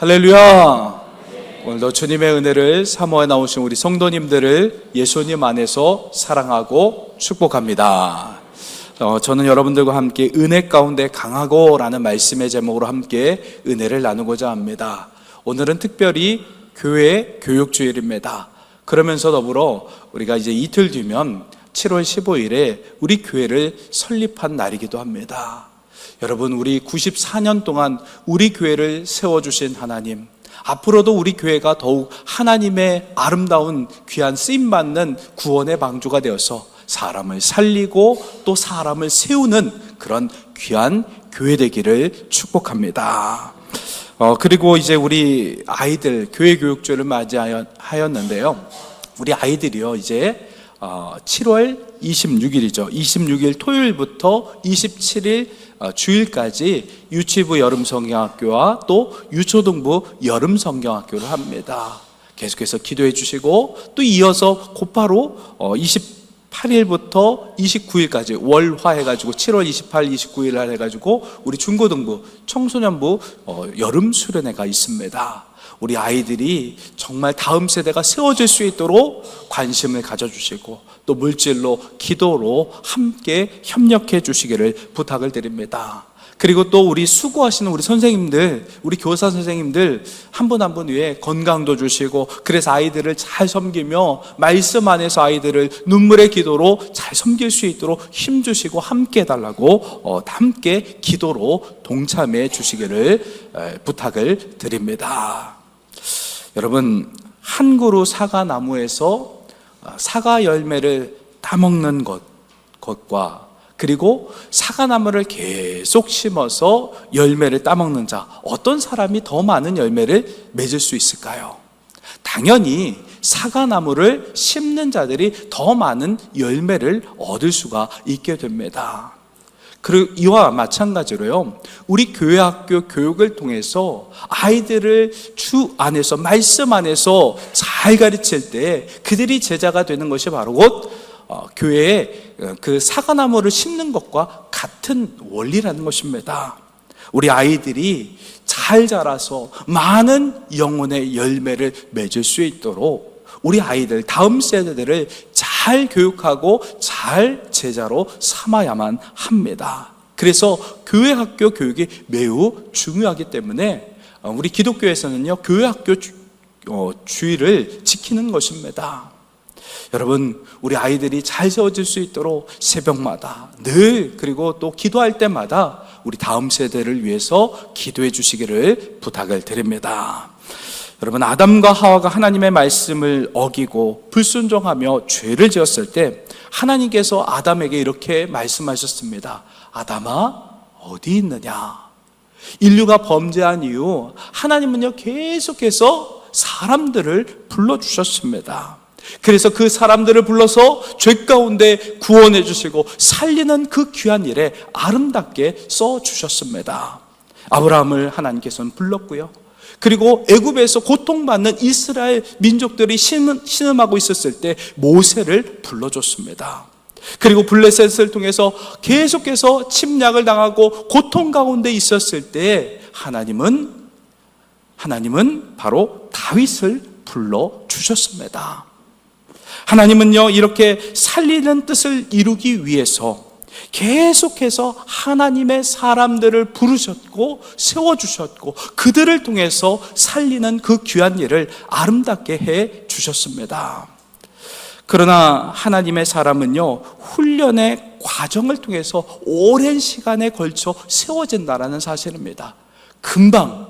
할렐루야! 오늘도 주님의 은혜를 사모해 나오신 우리 성도님들을 예수님 안에서 사랑하고 축복합니다. 어, 저는 여러분들과 함께 은혜 가운데 강하고 라는 말씀의 제목으로 함께 은혜를 나누고자 합니다. 오늘은 특별히 교회 교육주일입니다. 그러면서 더불어 우리가 이제 이틀 뒤면 7월 15일에 우리 교회를 설립한 날이기도 합니다. 여러분, 우리 94년 동안 우리 교회를 세워주신 하나님, 앞으로도 우리 교회가 더욱 하나님의 아름다운 귀한 쓰임받는 구원의 방주가 되어서 사람을 살리고 또 사람을 세우는 그런 귀한 교회 되기를 축복합니다. 어, 그리고 이제 우리 아이들 교회 교육주를 맞이하였는데요. 우리 아이들이요, 이제 어, 7월 26일이죠. 26일 토요일부터 27일 어, 주일까지 유치부 여름 성경학교와 또 유초등부 여름 성경학교를 합니다. 계속해서 기도해 주시고 또 이어서 곧바로 어, 28일부터 29일까지 월화 해가지고 7월 28, 29일 날 해가지고 우리 중고등부 청소년부 어, 여름 수련회가 있습니다. 우리 아이들이 정말 다음 세대가 세워질 수 있도록 관심을 가져주시고 또 물질로 기도로 함께 협력해 주시기를 부탁을 드립니다. 그리고 또 우리 수고하시는 우리 선생님들, 우리 교사 선생님들 한 분 한 분 위해 건강도 주시고 그래서 아이들을 잘 섬기며 말씀 안에서 아이들을 눈물의 기도로 잘 섬길 수 있도록 힘 주시고 함께 해달라고 어, 함께 기도로 동참해 주시기를 에, 부탁을 드립니다. 여러분 한 그루 사과 나무에서 사과 열매를 따먹는 것 것과 그리고 사과나무를 계속 심어서 열매를 따먹는 자 어떤 사람이 더 많은 열매를 맺을 수 있을까요? 당연히 사과나무를 심는 자들이 더 많은 열매를 얻을 수가 있게 됩니다. 그리고 이와 마찬가지로요, 우리 교회 학교 교육을 통해서 아이들을 주 안에서, 말씀 안에서 잘 가르칠 때 그들이 제자가 되는 것이 바로 곧 어, 교회에 그 사과나무를 심는 것과 같은 원리라는 것입니다. 우리 아이들이 잘 자라서 많은 영혼의 열매를 맺을 수 있도록 우리 아이들, 다음 세대들을 잘 교육하고 잘 제자로 삼아야만 합니다. 그래서 교회 학교 교육이 매우 중요하기 때문에 어, 우리 기독교에서는요, 교회 학교 주, 어, 주의를 지키는 것입니다. 여러분, 우리 아이들이 잘 세워질 수 있도록 새벽마다 늘 그리고 또 기도할 때마다 우리 다음 세대를 위해서 기도해 주시기를 부탁을 드립니다. 여러분, 아담과 하와가 하나님의 말씀을 어기고 불순종하며 죄를 지었을 때 하나님께서 아담에게 이렇게 말씀하셨습니다. 아담아, 어디 있느냐? 인류가 범죄한 이후 하나님은요, 계속해서 사람들을 불러 주셨습니다. 그래서 그 사람들을 불러서 죄 가운데 구원해 주시고 살리는 그 귀한 일에 아름답게 써 주셨습니다. 아브라함을 하나님께서는 불렀고요. 그리고 애굽에서 고통받는 이스라엘 민족들이 신음하고 있었을 때 모세를 불러줬습니다. 그리고 블레셋을 통해서 계속해서 침략을 당하고 고통 가운데 있었을 때 하나님은 하나님은 바로 다윗을 불러 주셨습니다. 하나님은요, 이렇게 살리는 뜻을 이루기 위해서 계속해서 하나님의 사람들을 부르셨고 세워주셨고 그들을 통해서 살리는 그 귀한 일을 아름답게 해 주셨습니다. 그러나 하나님의 사람은요, 훈련의 과정을 통해서 오랜 시간에 걸쳐 세워진다라는 사실입니다. 금방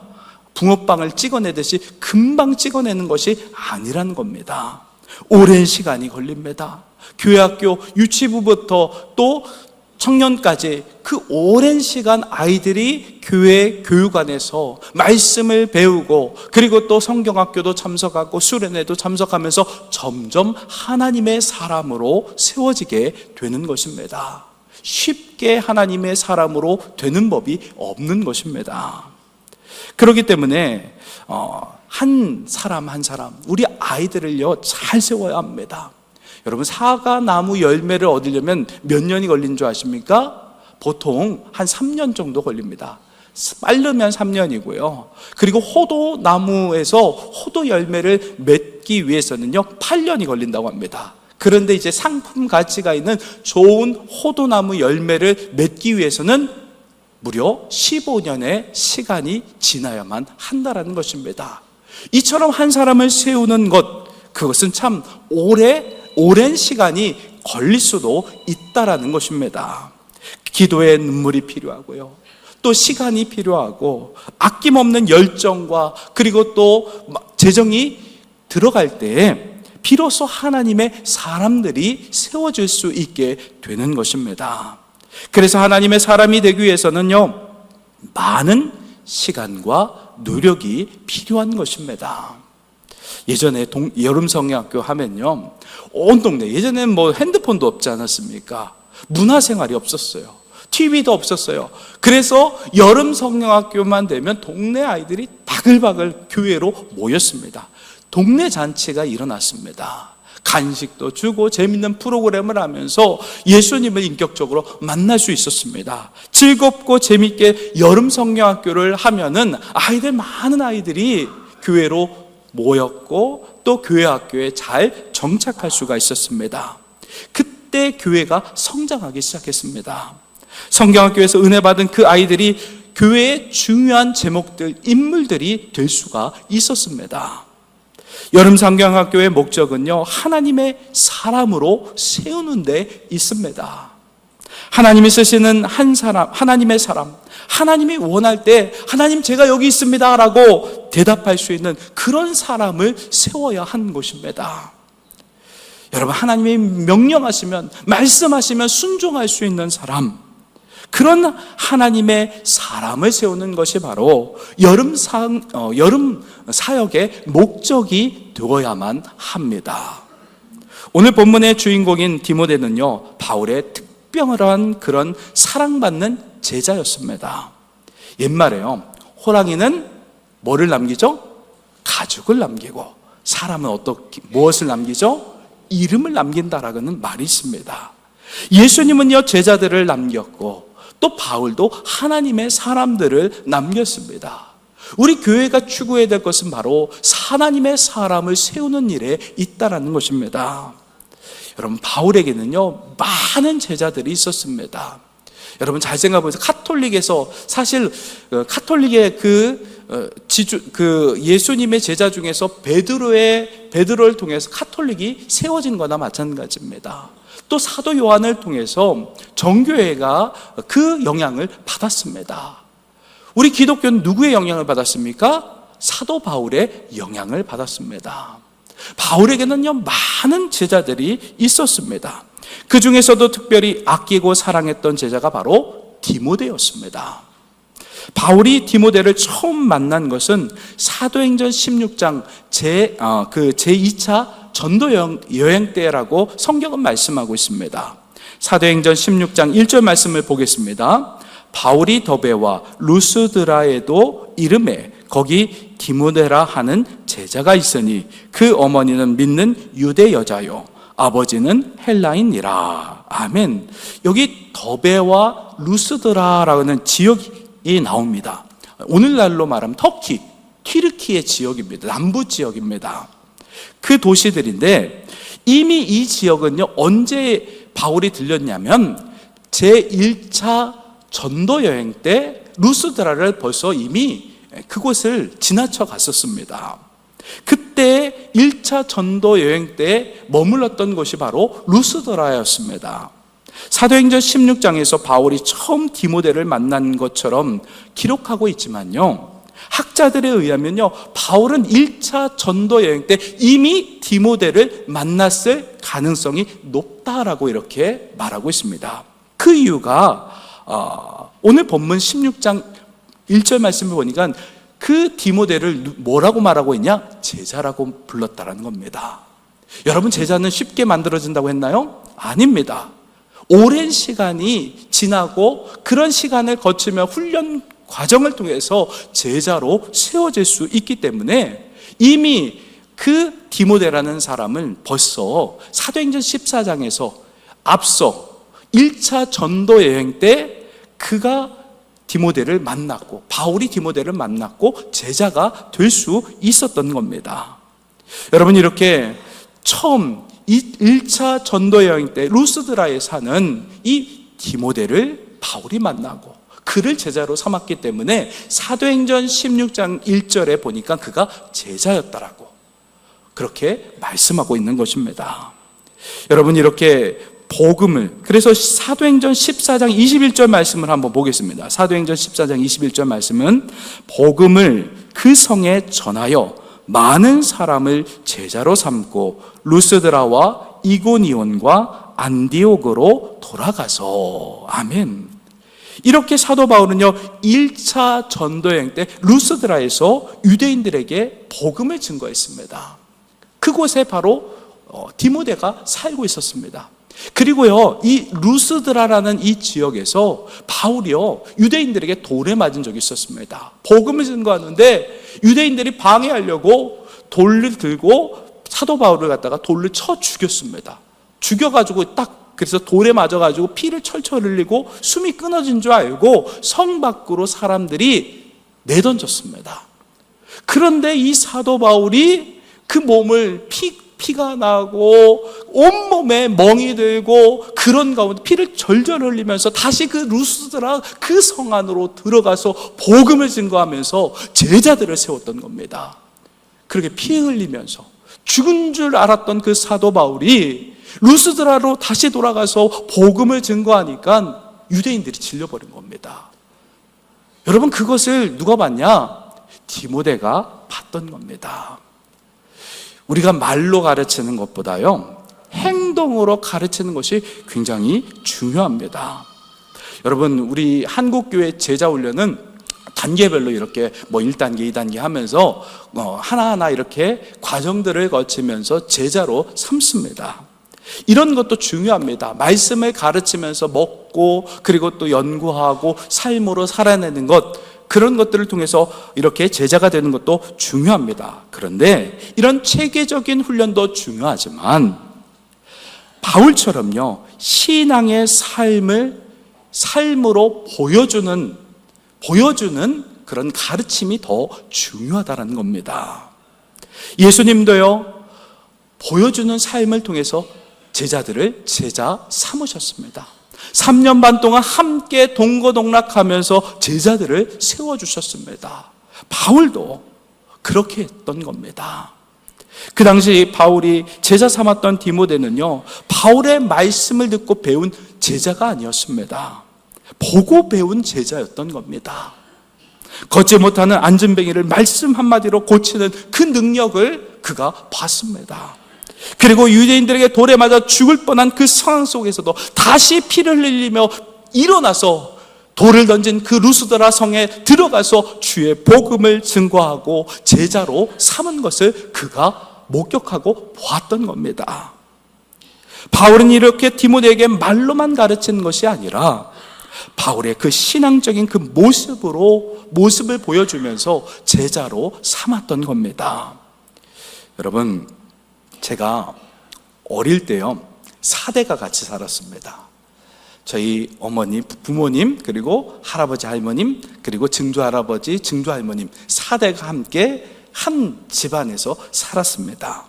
붕어빵을 찍어내듯이 금방 찍어내는 것이 아니라는 겁니다. 오랜 시간이 걸립니다. 교회 학교 유치부부터 또 청년까지 그 오랜 시간 아이들이 교회 교육안에서 말씀을 배우고 그리고 또 성경학교도 참석하고 수련회도 참석하면서 점점 하나님의 사람으로 세워지게 되는 것입니다. 쉽게 하나님의 사람으로 되는 법이 없는 것입니다. 그렇기 때문에 어, 한 사람 한 사람 우리 아이들을요 잘 세워야 합니다. 여러분 사과 나무 열매를 얻으려면 몇 년이 걸린 줄 아십니까? 보통 한 3년 정도 걸립니다. 빠르면 3년이고요. 그리고 호도 나무에서 호도 열매를 맺기 위해서는요, 8년이 걸린다고 합니다. 그런데 이제 상품 가치가 있는 좋은 호도나무 열매를 맺기 위해서는 무려 15년의 시간이 지나야만 한다라는 것입니다. 이처럼 한 사람을 세우는 것, 그것은 참 오래, 오랜 시간이 걸릴 수도 있다라는 것입니다. 기도에 눈물이 필요하고요. 또 시간이 필요하고 아낌없는 열정과 그리고 또 재정이 들어갈 때에 비로소 하나님의 사람들이 세워질 수 있게 되는 것입니다. 그래서 하나님의 사람이 되기 위해서는요, 많은 시간과 노력이 필요한 것입니다. 예전에 동, 여름 성경학교 하면요, 온 동네, 예전에는 뭐 핸드폰도 없지 않았습니까? 문화생활이 없었어요. TV도 없었어요. 그래서 여름 성경학교만 되면 동네 아이들이 바글바글 교회로 모였습니다. 동네 잔치가 일어났습니다. 간식도 주고 재밌는 프로그램을 하면서 예수님을 인격적으로 만날 수 있었습니다. 즐겁고 재밌게 여름 성경학교를 하면은 아이들 많은 아이들이 교회로 모였고 또 교회 학교에 잘 정착할 수가 있었습니다. 그때 교회가 성장하기 시작했습니다. 성경학교에서 은혜 받은 그 아이들이 교회의 중요한 제목들, 인물들이 될 수가 있었습니다. 여름 성경학교의 목적은요, 하나님의 사람으로 세우는 데 있습니다. 하나님이 쓰시는 한 사람, 하나님의 사람, 하나님이 원할 때, 하나님 제가 여기 있습니다. 라고 대답할 수 있는 그런 사람을 세워야 하는 것입니다. 여러분, 하나님이 명령하시면, 말씀하시면 순종할 수 있는 사람, 그런 하나님의 사람을 세우는 것이 바로 여름 사, 어, 여름 사역의 목적이 되어야만 합니다. 오늘 본문의 주인공인 디모데는요, 바울의 특 별한 그런 사랑받는 제자였습니다. 옛말에요, 호랑이는 뭐를 남기죠? 가죽을 남기고, 사람은 어떻게, 무엇을 남기죠? 이름을 남긴다라는 말이 있습니다. 예수님은요, 제자들을 남겼고, 또 바울도 하나님의 사람들을 남겼습니다. 우리 교회가 추구해야 될 것은 바로 하나님의 사람을 세우는 일에 있다라는 것입니다. 여러분 바울에게는요 많은 제자들이 있었습니다. 여러분 잘 생각해 보세요. 카톨릭에서 사실 어, 카톨릭의 그 어, 지주 그 예수님의 제자 중에서 베드로의 베드로를 통해서 카톨릭이 세워진 거나 마찬가지입니다. 또 사도 요한을 통해서 정교회가 그 영향을 받았습니다. 우리 기독교는 누구의 영향을 받았습니까? 사도 바울의 영향을 받았습니다. 바울에게는요, 많은 제자들이 있었습니다. 그 중에서도 특별히 아끼고 사랑했던 제자가 바로 디모데였습니다. 바울이 디모데를 처음 만난 것은 사도행전 16장 제, 어, 그 제2차 전도 여행 때라고 성경은 말씀하고 있습니다. 사도행전 16장 1절 말씀을 보겠습니다. 바울이 더베와 루스드라에도 이름에 거기 디모데라 하는 제자가 있으니 그 어머니는 믿는 유대 여자요 아버지는 헬라인이라. 아멘. 여기 더베와 루스드라라는 지역이 나옵니다. 오늘날로 말하면 터키, 튀르키의 지역입니다. 남부 지역입니다. 그 도시들인데 이미 이 지역은요, 언제 바울이 들렸냐면 제1차 전도 여행 때 루스드라를 벌써 이미 그곳을 지나쳐 갔었습니다. 그때 1차 전도 여행 때 머물렀던 곳이 바로 루스드라였습니다. 사도행전 16장에서 바울이 처음 디모데를 만난 것처럼 기록하고 있지만요. 학자들에 의하면요, 바울은 1차 전도 여행 때 이미 디모데를 만났을 가능성이 높다라고 이렇게 말하고 있습니다. 그 이유가 어, 오늘 본문 16장 1절 말씀을 보니까 그 디모데를 뭐라고 말하고 있냐? 제자라고 불렀다라는 겁니다. 여러분 제자는 쉽게 만들어진다고 했나요? 아닙니다. 오랜 시간이 지나고 그런 시간을 거치며 훈련 과정을 통해서 제자로 세워질 수 있기 때문에 이미 그 디모데라는 사람을 벌써 사도행전 14장에서 앞서 1차 전도 여행 때 그가 디모데를 만났고 바울이 디모데를 만났고 제자가 될 수 있었던 겁니다. 여러분 이렇게 처음 이 1차 전도 여행 때 루스드라에 사는 이 디모데를 바울이 만나고 그를 제자로 삼았기 때문에 사도행전 16장 1절에 보니까 그가 제자였다라고 그렇게 말씀하고 있는 것입니다. 여러분 이렇게 복음을 그래서 사도행전 14장 21절 말씀을 한번 보겠습니다. 사도행전 14장 21절 말씀은 복음을 그 성에 전하여 많은 사람을 제자로 삼고 루스드라와 이고니온과 안디옥으로 돌아가서 아멘. 이렇게 사도 바울은요, 1차 전도 여행 때 루스드라에서 유대인들에게 복음을 증거했습니다. 그곳에 바로 어, 디모데가 살고 있었습니다. 그리고요, 이 루스드라라는 이 지역에서 바울이요, 유대인들에게 돌에 맞은 적이 있었습니다. 복음을 증거하는데 유대인들이 방해하려고 돌을 들고 사도 바울을 갖다가 돌을 쳐 죽였습니다. 죽여가지고 딱 그래서 돌에 맞아가지고 피를 철철 흘리고 숨이 끊어진 줄 알고 성 밖으로 사람들이 내던졌습니다. 그런데 이 사도 바울이 그 몸을 피, 피가 나고 온몸에 멍이 들고 그런 가운데 피를 절절 흘리면서 다시 그 루스드라 그 성 안으로 들어가서 복음을 증거하면서 제자들을 세웠던 겁니다. 그렇게 피 흘리면서 죽은 줄 알았던 그 사도 바울이 루스드라로 다시 돌아가서 복음을 증거하니까 유대인들이 질려버린 겁니다. 여러분 그것을 누가 봤냐? 디모데가 봤던 겁니다. 우리가 말로 가르치는 것보다요, 행동으로 가르치는 것이 굉장히 중요합니다. 여러분, 우리 한국교회 제자훈련은 단계별로 이렇게 뭐 1단계, 2단계 하면서 어, 하나하나 이렇게 과정들을 거치면서 제자로 삼습니다. 이런 것도 중요합니다. 말씀을 가르치면서 먹고 그리고 또 연구하고 삶으로 살아내는 것 그런 것들을 통해서 이렇게 제자가 되는 것도 중요합니다. 그런데 이런 체계적인 훈련도 중요하지만 바울처럼요, 신앙의 삶을 삶으로 보여주는, 보여주는 그런 가르침이 더 중요하다는 겁니다. 예수님도요, 보여주는 삶을 통해서 제자들을 제자 삼으셨습니다. 3년 반 동안 함께 동거동락하면서 제자들을 세워주셨습니다. 바울도 그렇게 했던 겁니다. 그 당시 바울이 제자 삼았던 디모데는요, 바울의 말씀을 듣고 배운 제자가 아니었습니다. 보고 배운 제자였던 겁니다. 걷지 못하는 안전뱅이를 말씀 한마디로 고치는 그 능력을 그가 봤습니다. 그리고 유대인들에게 돌에 맞아 죽을 뻔한 그 상황 속에서도 다시 피를 흘리며 일어나서 돌을 던진 그 루스드라 성에 들어가서 주의 복음을 증거하고 제자로 삼은 것을 그가 목격하고 보았던 겁니다. 바울은 이렇게 디모데에게 말로만 가르치는 것이 아니라 바울의 그 신앙적인 그 모습으로 모습을 보여주면서 제자로 삼았던 겁니다. 여러분, 제가 어릴 때요, 사대가 같이 살았습니다. 저희 어머님, 부모님, 그리고 할아버지, 할머님, 그리고 증조 할아버지, 증조 할머님, 사대가 함께 한 집안에서 살았습니다.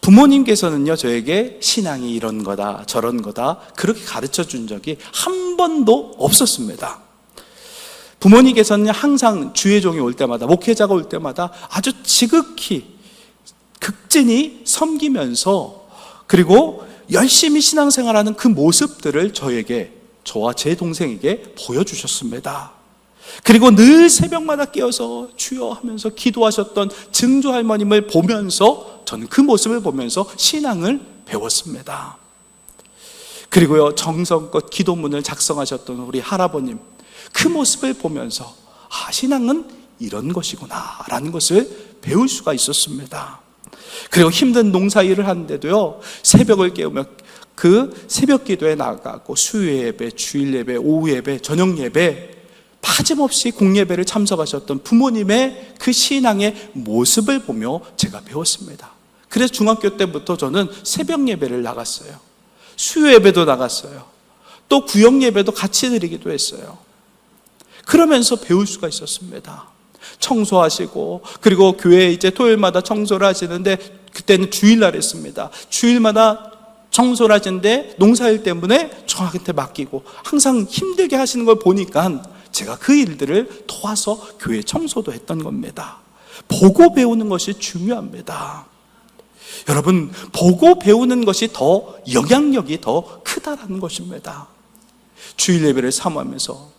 부모님께서는요, 저에게 신앙이 이런 거다, 저런 거다, 그렇게 가르쳐 준 적이 한 번도 없었습니다. 부모님께서는 항상 주의 종이 올 때마다, 목회자가 올 때마다 아주 지극히 극진히 섬기면서 그리고 열심히 신앙생활하는 그 모습들을 저에게 저와 제 동생에게 보여주셨습니다. 그리고 늘 새벽마다 깨어서 주여 하면서 기도하셨던 증조 할머님을 보면서 저는 그 모습을 보면서 신앙을 배웠습니다. 그리고요 정성껏 기도문을 작성하셨던 우리 할아버님 그 모습을 보면서 아 신앙은 이런 것이구나라는 것을 배울 수가 있었습니다. 그리고 힘든 농사 일을 하는데도요, 새벽을 깨우며 그 새벽 기도에 나가고 수요 예배, 주일 예배, 오후 예배, 저녁 예배, 빠짐없이 공예배를 참석하셨던 부모님의 그 신앙의 모습을 보며 제가 배웠습니다. 그래서 중학교 때부터 저는 새벽 예배를 나갔어요. 수요 예배도 나갔어요. 또 구역 예배도 같이 드리기도 했어요. 그러면서 배울 수가 있었습니다. 청소하시고 그리고 교회 이제 토요일마다 청소를 하시는데 그때는 주일날 했습니다. 주일마다 청소를 하시는데 농사일 때문에 저한테 맡기고 항상 힘들게 하시는 걸 보니까 제가 그 일들을 도와서 교회 청소도 했던 겁니다. 보고 배우는 것이 중요합니다. 여러분, 보고 배우는 것이 더 영향력이 더 크다라는 것입니다. 주일 예배를 사모하면서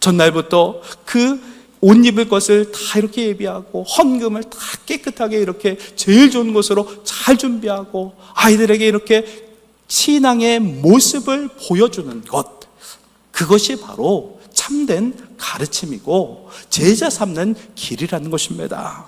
전날부터 그 옷 입을 것을 다 이렇게 예비하고 헌금을 다 깨끗하게 이렇게 제일 좋은 곳으로 잘 준비하고 아이들에게 이렇게 신앙의 모습을 보여주는 것 그것이 바로 참된 가르침이고 제자 삼는 길이라는 것입니다.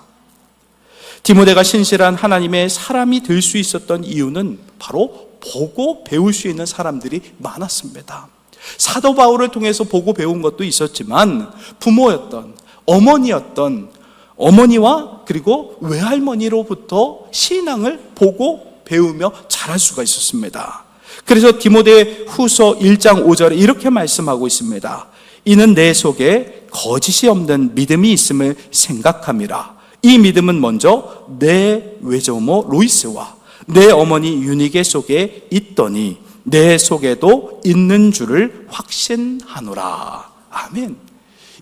디모데가 신실한 하나님의 사람이 될 수 있었던 이유는 바로 보고 배울 수 있는 사람들이 많았습니다. 사도 바울을 통해서 보고 배운 것도 있었지만 부모였던 어머니였던 어머니와 그리고 외할머니로부터 신앙을 보고 배우며 자랄 수가 있었습니다. 그래서 디모데 후서 1장 5절에 이렇게 말씀하고 있습니다. 이는 내 속에 거짓이 없는 믿음이 있음을 생각함이라. 이 믿음은 먼저 내 외조모 로이스와 내 어머니 유니게 속에 있더니 내 속에도 있는 줄을 확신하노라. 아멘.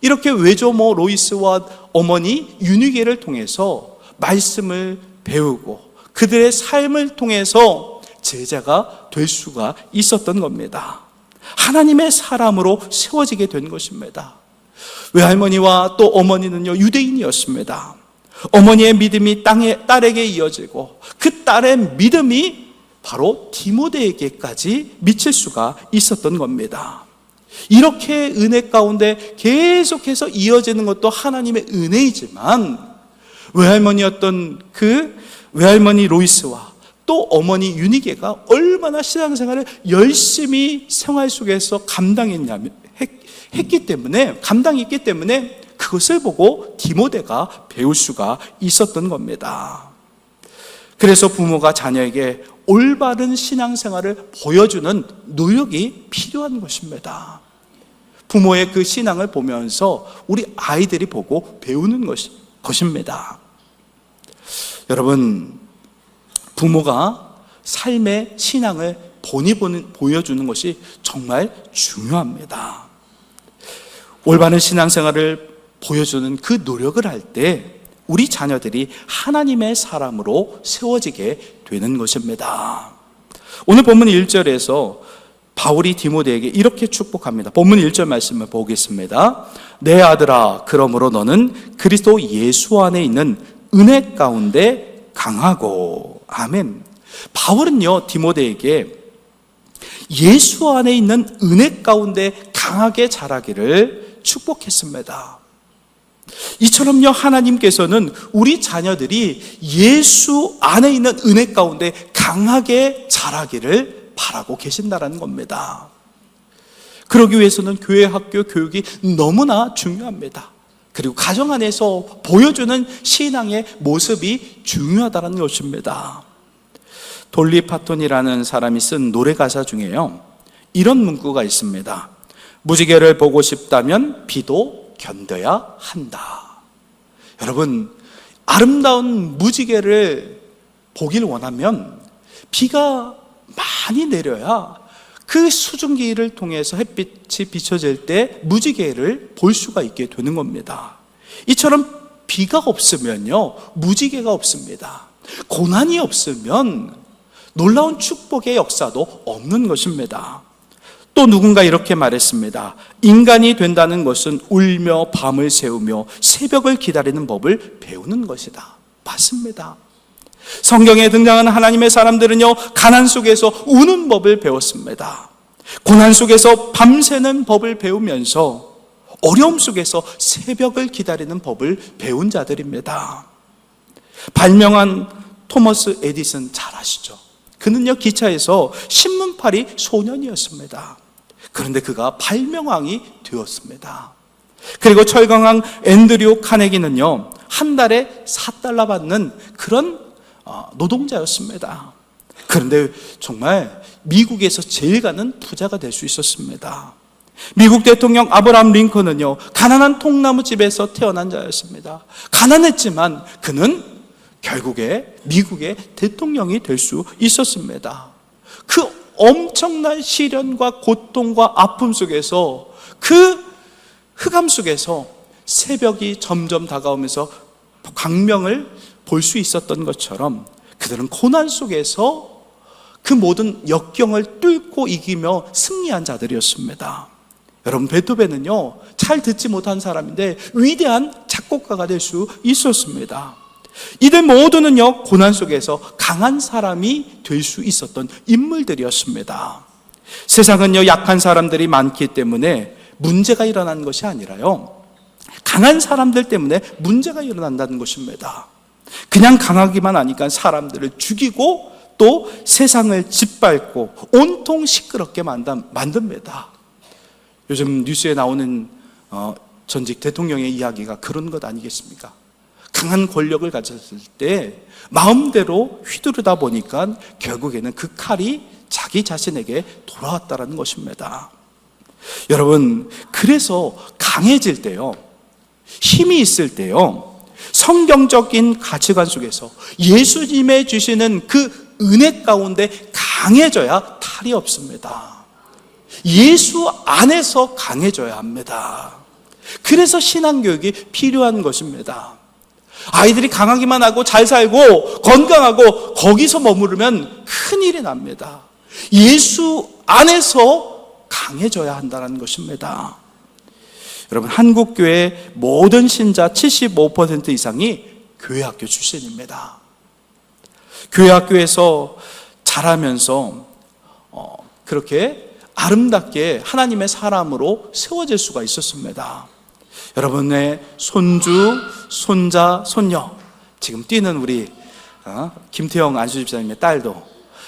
이렇게 외조모 로이스와 어머니 유니게를 통해서 말씀을 배우고 그들의 삶을 통해서 제자가 될 수가 있었던 겁니다. 하나님의 사람으로 세워지게 된 것입니다. 외할머니와 또 어머니는요, 유대인이었습니다. 어머니의 믿음이 땅에, 딸에게 이어지고 그 딸의 믿음이 바로 디모데에게까지 미칠 수가 있었던 겁니다. 이렇게 은혜 가운데 계속해서 이어지는 것도 하나님의 은혜이지만 외할머니였던 그 외할머니 로이스와 또 어머니 유니게가 얼마나 신앙생활을 열심히 생활 속에서 감당했냐면 했, 했기 때문에 감당했기 때문에 그것을 보고 디모데가 배울 수가 있었던 겁니다. 그래서 부모가 자녀에게 올바른 신앙생활을 보여주는 노력이 필요한 것입니다. 부모의 그 신앙을 보면서 우리 아이들이 보고 배우는 것이, 것입니다. 여러분, 부모가 삶의 신앙을 본이 보여주는 것이 정말 중요합니다. 올바른 신앙생활을 보여주는 그 노력을 할 때 우리 자녀들이 하나님의 사람으로 세워지게 되는 것입니다. 오늘 본문 1절에서 바울이 디모데에게 이렇게 축복합니다. 본문 1절 말씀을 보겠습니다. 내 아들아, 그러므로 너는 그리스도 예수 안에 있는 은혜 가운데 강하고, 아멘. 바울은요, 디모데에게 예수 안에 있는 은혜 가운데 강하게 자라기를 축복했습니다. 이처럼요, 하나님께서는 우리 자녀들이 예수 안에 있는 은혜 가운데 강하게 자라기를 바라고 계신다라는 겁니다. 그러기 위해서는 교회 학교 교육이 너무나 중요합니다. 그리고 가정 안에서 보여주는 신앙의 모습이 중요하다는 것입니다. 돌리 파톤이라는 사람이 쓴 노래 가사 중에요. 이런 문구가 있습니다. 무지개를 보고 싶다면 비도 견뎌야 한다. 여러분, 아름다운 무지개를 보길 원하면 비가 많이 내려야 그 수증기를 통해서 햇빛이 비춰질 때 무지개를 볼 수가 있게 되는 겁니다. 이처럼 비가 없으면요, 무지개가 없습니다. 고난이 없으면 놀라운 축복의 역사도 없는 것입니다. 또 누군가 이렇게 말했습니다. 인간이 된다는 것은 울며 밤을 새우며 새벽을 기다리는 법을 배우는 것이다. 맞습니다. 성경에 등장하는 하나님의 사람들은요, 가난 속에서 우는 법을 배웠습니다. 고난 속에서 밤새는 법을 배우면서 어려움 속에서 새벽을 기다리는 법을 배운 자들입니다. 발명한 토머스 에디슨 잘 아시죠? 그는요, 기차에서 신문팔이 소년이었습니다. 그런데 그가 발명왕이 되었습니다. 그리고 철강왕 앤드류 카네기는요, 한 달에 4달러 받는 그런 어, 노동자였습니다. 그런데 정말 미국에서 제일 가는 부자가 될 수 있었습니다. 미국 대통령 아브라함 링컨은요, 가난한 통나무 집에서 태어난 자였습니다. 가난했지만 그는 결국에 미국의 대통령이 될 수 있었습니다. 그 엄청난 시련과 고통과 아픔 속에서 그 흑암 속에서 새벽이 점점 다가오면서 광명을 볼 수 있었던 것처럼 그들은 고난 속에서 그 모든 역경을 뚫고 이기며 승리한 자들이었습니다. 여러분 베토벤은요 잘 듣지 못한 사람인데 위대한 작곡가가 될 수 있었습니다. 이들 모두는요 고난 속에서 강한 사람이 될 수 있었던 인물들이었습니다. 세상은요 약한 사람들이 많기 때문에 문제가 일어나는 것이 아니라요 강한 사람들 때문에 문제가 일어난다는 것입니다. 그냥 강하기만 하니까 사람들을 죽이고 또 세상을 짓밟고 온통 시끄럽게 만듭니다. 요즘 뉴스에 나오는 어, 전직 대통령의 이야기가 그런 것 아니겠습니까? 강한 권력을 가졌을 때 마음대로 휘두르다 보니까 결국에는 그 칼이 자기 자신에게 돌아왔다라는 것입니다. 여러분, 그래서 강해질 때요, 힘이 있을 때요, 성경적인 가치관 속에서 예수님의 주시는 그 은혜 가운데 강해져야 탈이 없습니다. 예수 안에서 강해져야 합니다. 그래서 신앙교육이 필요한 것입니다. 아이들이 강하기만 하고 잘 살고 건강하고 거기서 머무르면 큰일이 납니다. 예수 안에서 강해져야 한다는 것입니다. 여러분, 한국교회 모든 신자 75% 이상이 교회학교 출신입니다. 교회학교에서 자라면서 어, 그렇게 아름답게 하나님의 사람으로 세워질 수가 있었습니다. 여러분의 손주, 손자, 손녀, 지금 뛰는 우리 어, 김태영 안수집사님의 딸도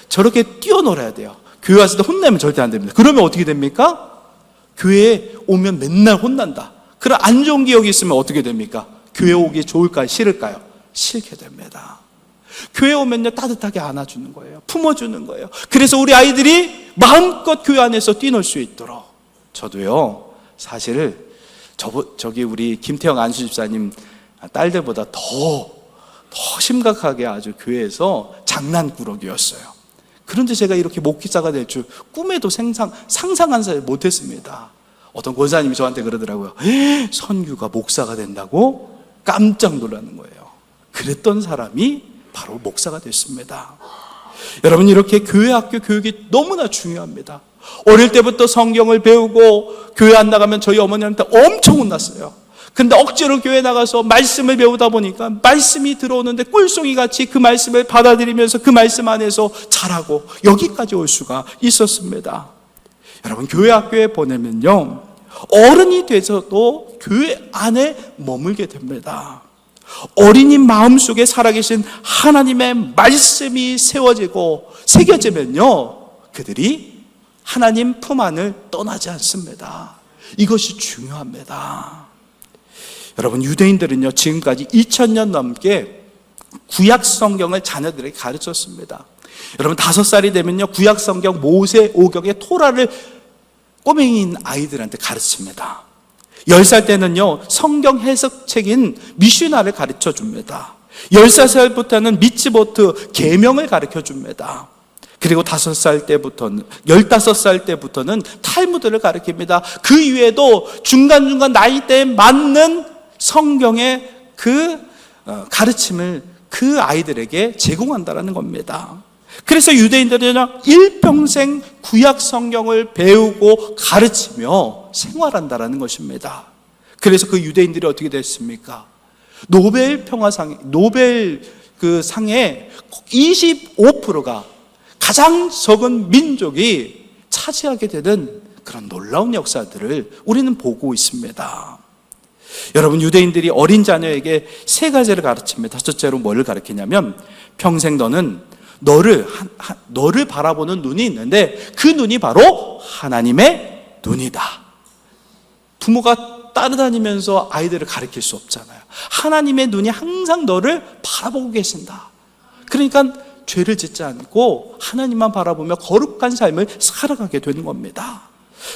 저렇게 뛰어놀아야 돼요. 교회 왔을 때 혼내면 절대 안 됩니다. 그러면 어떻게 됩니까? 교회에 오면 맨날 혼난다. 그런 안 좋은 기억이 있으면 어떻게 됩니까? 교회 오기 좋을까요? 싫을까요? 싫게 됩니다. 교회 오면요 따뜻하게 안아주는 거예요. 품어주는 거예요. 그래서 우리 아이들이 마음껏 교회 안에서 뛰놀 수 있도록 저도요 사실 저, 저기 우리 김태형 안수집사님 딸들보다 더, 더 심각하게 아주 교회에서 장난꾸러기였어요. 그런데 제가 이렇게 목기자가 될 줄 꿈에도 생상, 상상한 사이 못했습니다. 어떤 권사님이 저한테 그러더라고요. "에, 선규가 목사가 된다고 깜짝 놀라는 거예요. 그랬던 사람이 바로 목사가 됐습니다. 여러분 이렇게 교회 학교 교육이 너무나 중요합니다. 어릴 때부터 성경을 배우고 교회 안 나가면 저희 어머니한테 엄청 혼났어요. 근데 억지로 교회 나가서 말씀을 배우다 보니까 말씀이 들어오는데 꿀송이 같이 그 말씀을 받아들이면서 그 말씀 안에서 자라고 여기까지 올 수가 있었습니다. 여러분 교회 학교에 보내면요 어른이 돼서도 교회 안에 머물게 됩니다. 어린이 마음속에 살아계신 하나님의 말씀이 세워지고 새겨지면요 그들이 하나님 품 안을 떠나지 않습니다. 이것이 중요합니다. 여러분 유대인들은요 지금까지 2000년 넘게 구약 성경을 자녀들에게 가르쳤습니다. 여러분 다섯 살이 되면요 구약 성경 모세 오경의 토라를 꼬맹이인 아이들한테 가르칩니다. 10살 때는요, 성경 해석책인 미슈나를 가르쳐 줍니다. 13살부터는 미츠보트 계명을 가르쳐 줍니다. 그리고 5살 때부터는, 15살 때부터는 탈무드를 가르칩니다. 그 이외에도 중간중간 나이대에 맞는 성경의 그 어, 가르침을 그 아이들에게 제공한다는 겁니다. 그래서 유대인들은 일평생 구약 성경을 배우고 가르치며 생활한다라는 것입니다. 그래서 그 유대인들이 어떻게 됐습니까? 노벨 평화상, 노벨 그 상의 25%가 가장 적은 민족이 차지하게 되는 그런 놀라운 역사들을 우리는 보고 있습니다. 여러분 유대인들이 어린 자녀에게 세 가지를 가르칩니다. 첫째로 뭘 가르치냐면 평생 너는 너를 너를 바라보는 눈이 있는데 그 눈이 바로 하나님의 눈이다. 부모가 따라다니면서 아이들을 가르칠 수 없잖아요. 하나님의 눈이 항상 너를 바라보고 계신다. 그러니까 죄를 짓지 않고 하나님만 바라보며 거룩한 삶을 살아가게 되는 겁니다.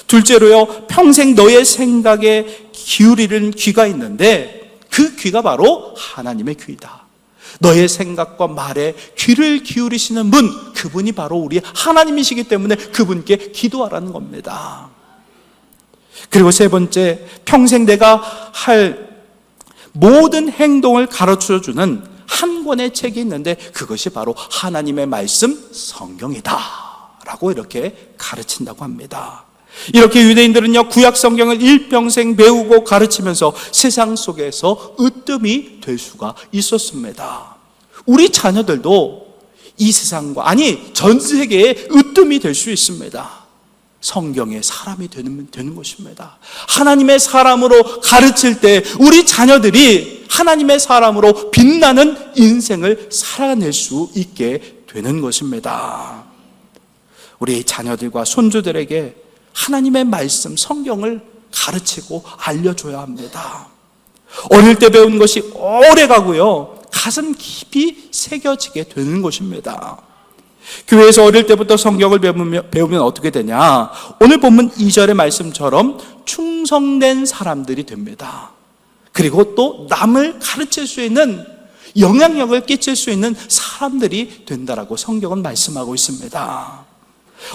둘째로요, 평생 너의 생각에 기울이는 귀가 있는데 그 귀가 바로 하나님의 귀다. 너의 생각과 말에 귀를 기울이시는 분, 그분이 바로 우리 하나님이시기 때문에 그분께 기도하라는 겁니다. 그리고 세 번째, 평생 내가 할 모든 행동을 가르쳐 주는 한 권의 책이 있는데 그것이 바로 하나님의 말씀 성경이다. 라고 이렇게 가르친다고 합니다. 이렇게 유대인들은요, 구약 성경을 일평생 배우고 가르치면서 세상 속에서 으뜸이 될 수가 있었습니다. 우리 자녀들도 이 세상과, 아니, 전 세계에 으뜸이 될 수 있습니다. 성경의 사람이 되는, 되는 것입니다. 하나님의 사람으로 가르칠 때 우리 자녀들이 하나님의 사람으로 빛나는 인생을 살아낼 수 있게 되는 것입니다. 우리 자녀들과 손주들에게 하나님의 말씀, 성경을 가르치고 알려줘야 합니다. 어릴 때 배운 것이 오래 가고요. 가슴 깊이 새겨지게 되는 것입니다. 교회에서 어릴 때부터 성경을 배우면, 어떻게 되냐? 오늘 본문 2절의 말씀처럼 충성된 사람들이 됩니다. 그리고 또 남을 가르칠 수 있는 영향력을 끼칠 수 있는 사람들이 된다라고 성경은 말씀하고 있습니다.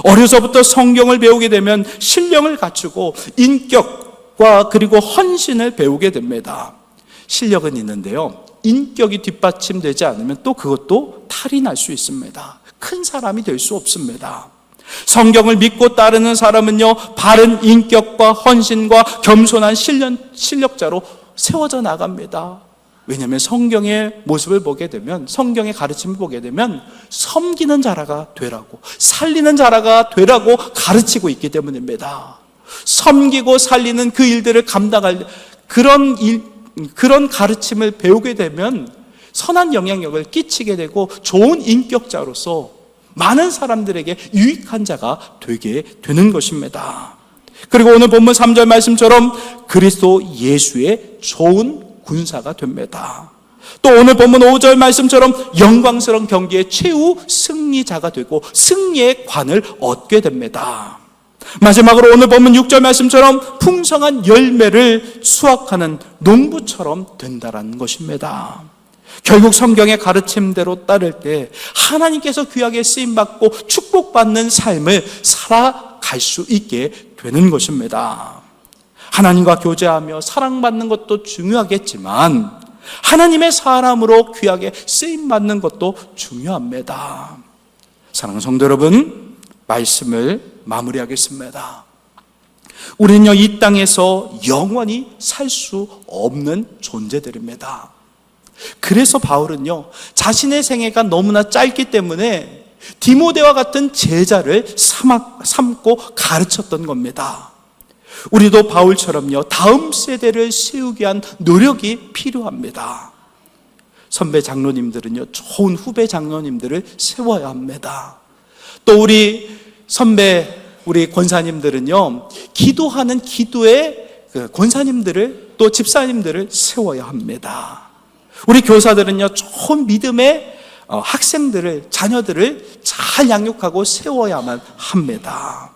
어려서부터 성경을 배우게 되면 신령을 갖추고 인격과 그리고 헌신을 배우게 됩니다. 실력은 있는데요. 인격이 뒷받침되지 않으면 또 그것도 탈이 날 수 있습니다. 큰 사람이 될 수 없습니다. 성경을 믿고 따르는 사람은요, 바른 인격과 헌신과 겸손한 실력, 실력자로 세워져 나갑니다. 왜냐하면 성경의 모습을 보게 되면, 성경의 가르침을 보게 되면, 섬기는 자라가 되라고, 살리는 자라가 되라고 가르치고 있기 때문입니다. 섬기고 살리는 그 일들을 감당할 그런 일, 그런 가르침을 배우게 되면 선한 영향력을 끼치게 되고 좋은 인격자로서 많은 사람들에게 유익한 자가 되게 되는 것입니다. 그리고 오늘 본문 3절 말씀처럼 그리스도 예수의 좋은 군사가 됩니다. 또 오늘 본문 5절 말씀처럼 영광스러운 경기의 최후 승리자가 되고 승리의 관을 얻게 됩니다. 마지막으로 오늘 본문 6절 말씀처럼 풍성한 열매를 수확하는 농부처럼 된다라는 것입니다. 결국 성경의 가르침대로 따를 때 하나님께서 귀하게 쓰임 받고 축복받는 삶을 살아갈 수 있게 되는 것입니다. 하나님과 교제하며 사랑받는 것도 중요하겠지만 하나님의 사람으로 귀하게 쓰임 받는 것도 중요합니다. 사랑하는 성도 여러분, 말씀을 마무리하겠습니다. 우리는요, 이 땅에서 영원히 살 수 없는 존재들입니다. 그래서 바울은요, 자신의 생애가 너무나 짧기 때문에 디모데와 같은 제자를 삼고 가르쳤던 겁니다. 우리도 바울처럼요, 다음 세대를 세우기 위한 노력이 필요합니다. 선배 장로님들은요, 좋은 후배 장로님들을 세워야 합니다. 또 우리 선배, 우리 권사님들은요, 기도하는 기도의 그 권사님들을 또 집사님들을 세워야 합니다. 우리 교사들은요, 좋은 믿음의 어, 학생들을, 자녀들을 잘 양육하고 세워야만 합니다.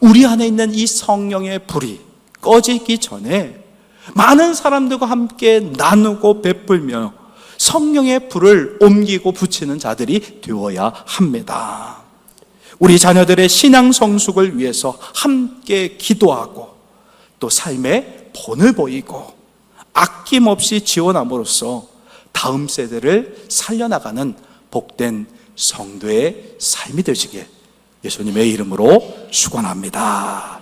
우리 안에 있는 이 성령의 불이 꺼지기 전에 많은 사람들과 함께 나누고 베풀며 성령의 불을 옮기고 붙이는 자들이 되어야 합니다. 우리 자녀들의 신앙 성숙을 위해서 함께 기도하고 또 삶의 본을 보이고 아낌없이 지원함으로써 다음 세대를 살려나가는 복된 성도의 삶이 되시길 예수님의 이름으로 축원합니다.